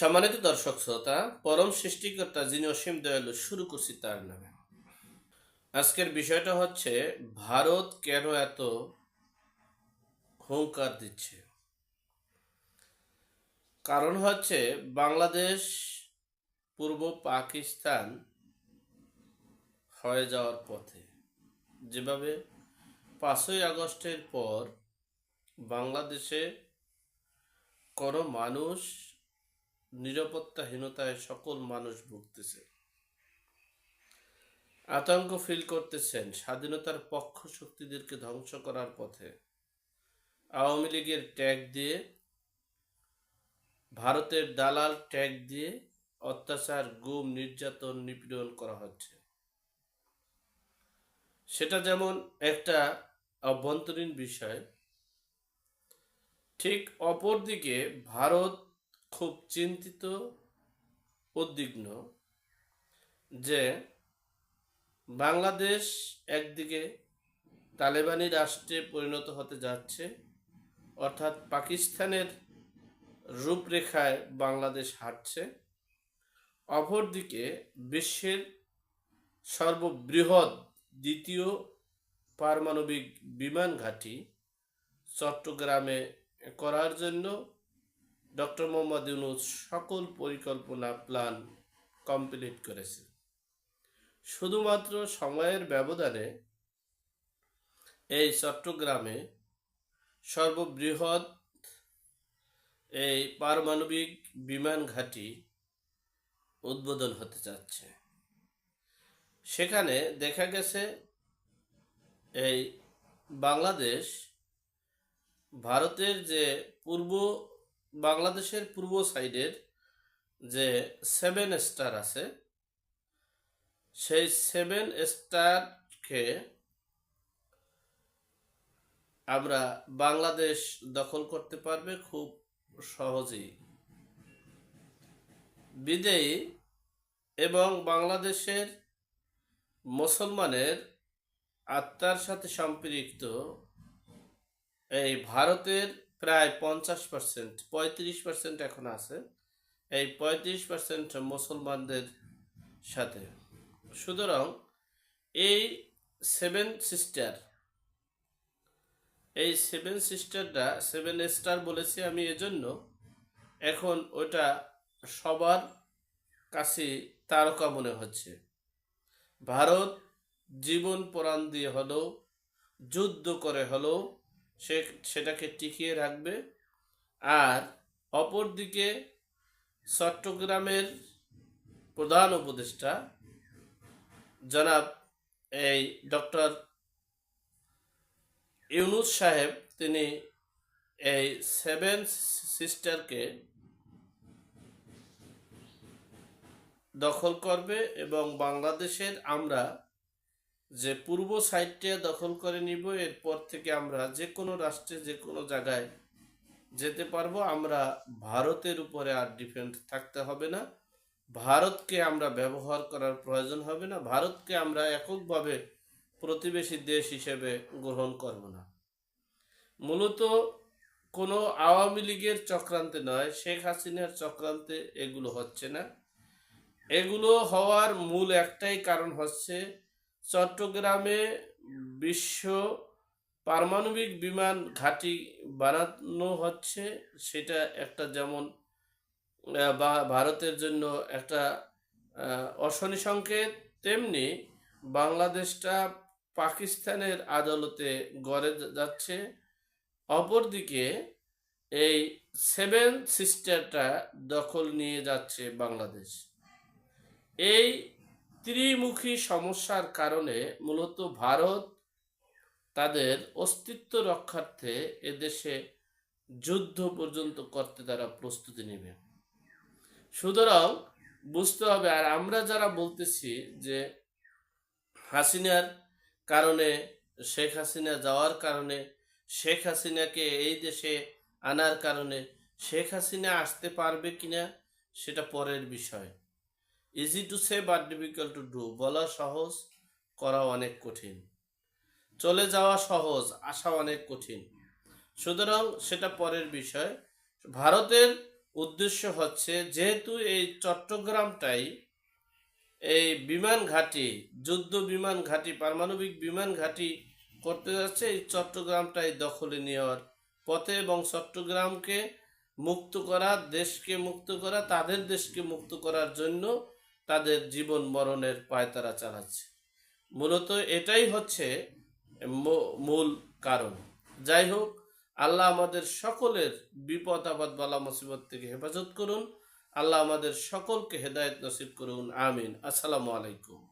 সম্মানিত দর্শক শ্রোতা, পরম সৃষ্টিকর্তা যিনি অসীম দয়ালু, শুরু করছি তার নামে। আজকের বিষয়টা হচ্ছে, ভারত কেন এত হুঙ্কার দিচ্ছে? কারণ হচ্ছে, বাংলাদেশ, পূর্ব পাকিস্তান হয়ে যাওয়ার পথে। যেভাবে পাঁচই আগস্টের পর বাংলাদেশে কোনো মানুষ নিরাপত্তাহীনতায় সকল মানুষ ভুগতেছে। আতঙ্ক ফিল করতেছেন স্বাধীনতার পক্ষ শক্তিদেরকে ধ্বংস করার পথে। আওয়ামী লীগের ট্যাগ দিয়ে, ভারতের দালাল ট্যাগ দিয়ে অত্যাচার, গুম, নির্যাতন, নিপীড়ন করা হচ্ছে। সেটা যেমন একটা অভ্যন্তরীণ বিষয়, ঠিক অপরদিকে ভারত খুব চিন্তিত উদ্বিগ্ন যে বাংলাদেশ একদিকে তালেবানি রাষ্ট্রে পরিণত হতে যাচ্ছে, অর্থাৎ পাকিস্তানের রূপরেখায় বাংলাদেশ হাঁটছে, অপরদিকে বিশ্বের সর্ববৃহৎ দ্বিতীয় পারমাণবিক বিমান ঘাঁটি চট্টগ্রামে করার জন্য ডক্টর মোহাম্মদ ইউনুস সকল পরিকল্পনা, প্ল্যান কমপ্লিট করেছে। শুধুমাত্র সময়ের ব্যবধানে এই চট্টগ্রামে সর্ববৃহৎ এই পারমাণবিক বিমান ঘাঁটি উদ্বোধন হতে যাচ্ছে। সেখানে দেখা গেছে এই বাংলাদেশ ভারতের যে পূর্ব বাংলাদেশের পূর্ব সাইডের যে সেভেন স্টার আছে, সেই সেভেন স্টারকে আমরা বাংলাদেশ দখল করতে পারবে খুব সহজেই। বিদেয়ী এবং বাংলাদেশের মুসলমানের আত্মার সাথে সম্পৃক্ত এই ভারতের প্রায় পঞ্চাশ পার্সেন্ট পঁয়ত্রিশ পার্সেন্ট এখন আছে। এই পঁয়ত্রিশ পার্সেন্ট মুসলমানদের সাথে। সুতরাং এই সেভেন সিস্টার এই সেভেন সিস্টারটা সেভেন স্টার বলেছি আমি এজন্য, এখন ওটা সবার কাছে তারকা মনে হচ্ছে। ভারত জীবন প্রাণ দিয়ে হলো যুদ্ধ করে হলেও সে সেটাকে টিকিয়ে রাখবে। আর অপরদিকে চট্টগ্রামের প্রধান উপদেষ্টা জনাব এই ডক্টর ইউনুস সাহেব, তিনি এই সেভেন সিস্টারকে দখল করবে এবং বাংলাদেশের আমরা যে পূর্ব সাইডটা দখল করে নিব, এরপর থেকে আমরা যে কোনো রাষ্ট্রে, যে কোনো জায়গায় যেতে পারব। আমরা ভারতের উপরে আর ডিপেন্ড থাকতে হবে না। ভারতকে আমরা ব্যবহার করার প্রয়োজন হবে না। ভারতকে আমরা এককভাবে প্রতিবেশী দেশ হিসেবে গ্রহণ করব না। মূলত কোনো আওয়ামী লীগের চক্রান্তে নয়, শেখ হাসিনার চক্রান্তে এগুলো হচ্ছে না। এগুলো হওয়ার মূল একটাই কারণ হচ্ছে চট্টগ্রামে বিশ্ব পারমাণবিক বিমান ঘাঁটি বানানো হচ্ছে। সেটা একটা যেমন বা ভারতের জন্য একটা অশনি সংকেত, তেমনি বাংলাদেশটা পাকিস্তানের আদালতে গড়ে যাচ্ছে। অপরদিকে এই সেভেন সিস্টারটা দখল নিয়ে যাচ্ছে বাংলাদেশ। এই ত্রিমুখী সমস্যার কারণে মূলত ভারত তাদের অস্তিত্ব রক্ষার্থে এদেশে যুদ্ধ পর্যন্ত করতে তারা প্রস্তুতি নেবে। সুতরাং বুঝতে হবে, আর আমরা যারা বলতেছি যে হাসিনার কারণে, শেখ হাসিনা যাওয়ার কারণে, শেখ হাসিনাকে এই দেশে আনার কারণে শেখ হাসিনা আসতে পারবে কিনা, সেটা পরের বিষয়। Easy to say but difficult to do বলা সহজ, করা অনেক কঠিন। চলে যাওয়া সহজ, আসা অনেক কঠিন। সুতরাং সেটা পরের বিষয়। ভারতের উদ্দেশ্য হচ্ছে, যেহেতু এই চট্টগ্রামটাই এই বিমান ঘাঁটি, যুদ্ধ বিমান ঘাঁটি, পারমাণবিক বিমান ঘাঁটি করতে যাচ্ছে, এই চট্টগ্রামটাই দখলে নেওয়ার পথে এবং চট্টগ্রামকে মুক্ত করা, দেশকে মুক্ত করা, তাদের দেশকে মুক্ত করার জন্য তাদের জীবন মরণের পায়তারা চালাচ্ছে। মূলত এটাই হচ্ছে মূল কারণ। যাই হোক, আল্লাহ আমাদের সকলের বিপদ, আপদ, বালা, মুসিবত থেকে হেফাজত করুন। আল্লাহ আমাদের সকলকে হেদায়ত নসিব করুন। আমিন। আসসালামু আলাইকুম।